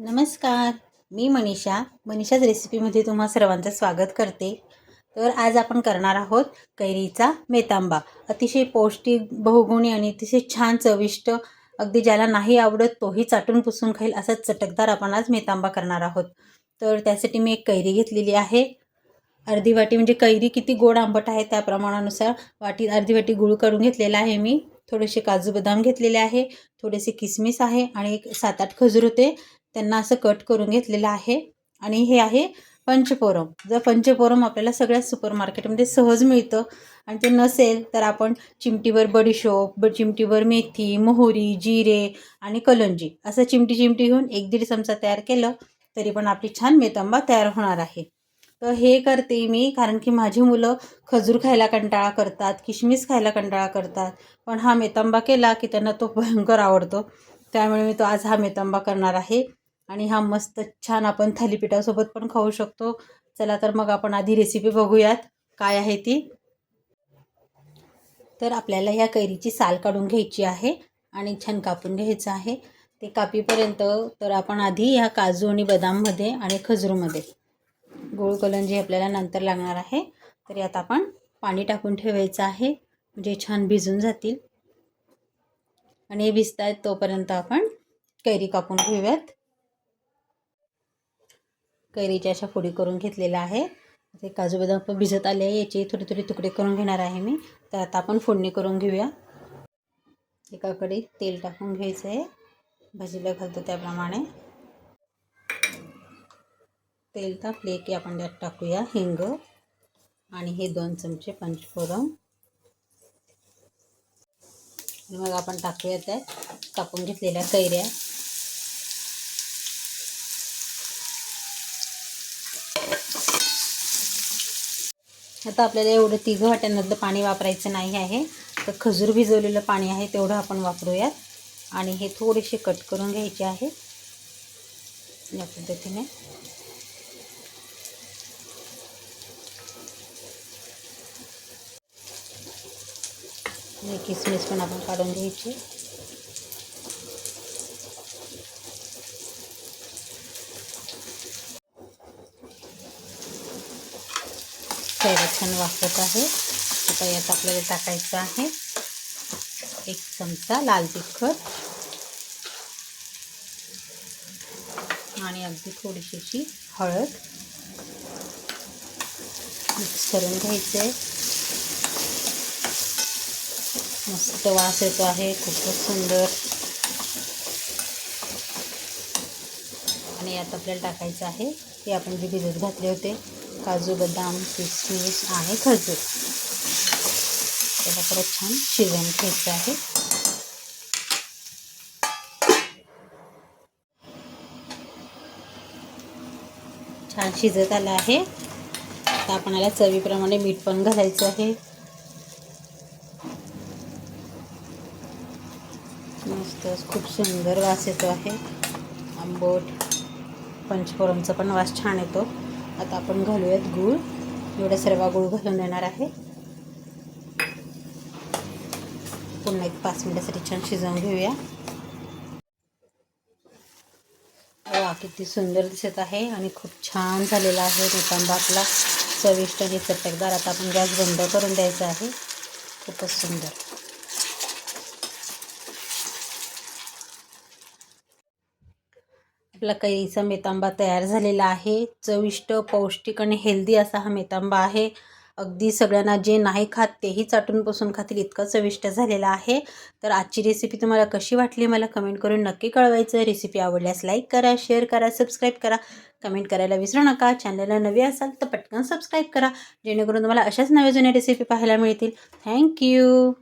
नमस्कार मी मनीषा. मनीषाच रेसिपीमध्ये तुम्हा सर्वांचं स्वागत करते. तर आज आपण करणार आहोत कैरीचा मेतांबा. अतिशय पौष्टिक बहुगुणी आणि अतिशय छान चविष्ट अगदी ज्याला नाही आवडत तोही चाटून पुसून खाईल असा चटकदार आपण आज मेतांबा करणार आहोत. तर त्यासाठी मी एक कैरी घेतलेली आहे. अर्धी वाटी म्हणजे कैरी किती गोड आंबट आहे त्या प्रमाणानुसार वाटी अर्धी वाटी गुळ काढून घेतलेला आहे मी. थोडेसे काजू बदाम घेतलेले आहे थोडेसे किसमिस आहे आणि एक सात आठ खजूर होते. त्यांना असं कट करून घेतलेलं आहे. आणि हे आहे पंचपोरम जर पंचपोरम आपल्याला सगळ्या सुपर मार्केटमध्ये सहज मिळतं आणि ते नसेल तर आपण चिमटीवर बडीशोप ब चिमटीवर मेथी मोहरी जिरे आणि कलंजी असं चिमटी चिमटी घेऊन एक दीड चमचा तयार केलं तरी पण आपली छान मेतंबा तयार होणार आहे. तर हे करते मी कारण की माझी मुलं खजूर खायला कंटाळा करतात किशमिश खायला कंटाळा करतात. पण हा मेतंबा केला की त्यांना तो भयंकर आवडतो. त्यामुळे मी तो आज हा मेतंबा करणार आहे. आणि हा मस्त छान आपण थालीपीठासोबत पण खाऊ शकतो. चला तर मग आपण आधी रेसिपी बघूयात. काय आहे ती? तर आपल्याला ह्या कैरीची साल काढून घ्यायची आहे आणि छान कापून घ्यायचं आहे. ते कापीपर्यंत तर आपण आधी ह्या काजू आणि बदाममध्ये आणि खजूरमध्ये गोळ कलंजी आपल्याला नंतर लागणार आहे तर यात आपण पाणी टाकून ठेवायचं आहे. म्हणजे छान भिजून जातील. आणि हे भिजत आहेत तोपर्यंत आपण कैरी कापून घेऊयात. कैरीच्या अशा फोडी करून घेतलेल्या आहे. ते काजू बदाम पण भिजत आले आहे. याचे थोडे थोडे तुकडे करून घेणार आहे मी. तर आता आपण फोडणी करून घेऊया. एकाकडे तेल टाकून घ्यायचं आहे. भाजीला घालतो त्याप्रमाणे. तेल तापले की आपण त्यात टाकूया हिंग आणि हे दोन चमचे पंचफोरम मग आपण टाकूया त्यात कापून घेतलेल्या कैऱ्या. आता आपल्याला एवढं तिघं वाट्यांमधलं पाणी वापरायचं नाही आहे. तर खजूर भिजवलेलं पाणी आहे तेवढं आपण वापरूयात. आणि हे थोडेसे कट करून घ्यायचे आहे. या पद्धतीने. किसमिस पण आपण काढून घ्यायची. कैरा छान वाफत आहे. आता यात आपल्याला टाकायचं आहे एक चमचा लाल तिखट. आणि अगदी थोडीशी अशी हळद. मिक्स करून घ्यायचं आहे मस्त वास येतो आहे. खूपच सुंदर. आणि यात आपल्याला टाकायचं आहे. ते आपण जे भिजत घातले होते. काजू बदाम किसमिस आणि खजूर. त्याला परत छान शिजवून घ्यायचं आहे. छान शिजत आलं आहे. आता आपण याला चवीप्रमाणे मीठ पण घालायचं आहे. मस्त खूप सुंदर वास येतो आहे. आंबट पंचफोरमचा पण वास छान येतो. आता आपण घालूयात गूळ. एवढा सर्व गूळ घालून देणार आहे. पुन्हा एक पाच मिनिटासाठी छान शिजवून घेऊया. वा किती सुंदर दिसत आहे आणि खूप छान झालेला आहे रुतांबा आपला चविष्ट आणि चटकदार. आता आपण गॅस बंद करून द्यायचा आहे. खूपच सुंदर. आपला कैरीचा मेतांबा तयार झालेला आहे. चविष्ट पौष्टिक आणि हेल्दी असा हा मेतांबा आहे. अगदी सगळ्यांना जे नाही खात तेही चाटून बसून खातील इतकं चविष्ट झालेला आहे. तर आजची रेसिपी तुम्हाला कशी वाटली मला कमेंट करून नक्की कळवायचं. रेसिपी आवडल्यास लाईक करा शेअर करा सबस्क्राईब करा. कमेंट करायला विसरू नका. चॅनलला नवी असाल तर पटकन सबस्क्राईब करा. जेणेकरून तुम्हाला अशाच नव्या जुन्या रेसिपी पाहायला मिळतील. थँक्यू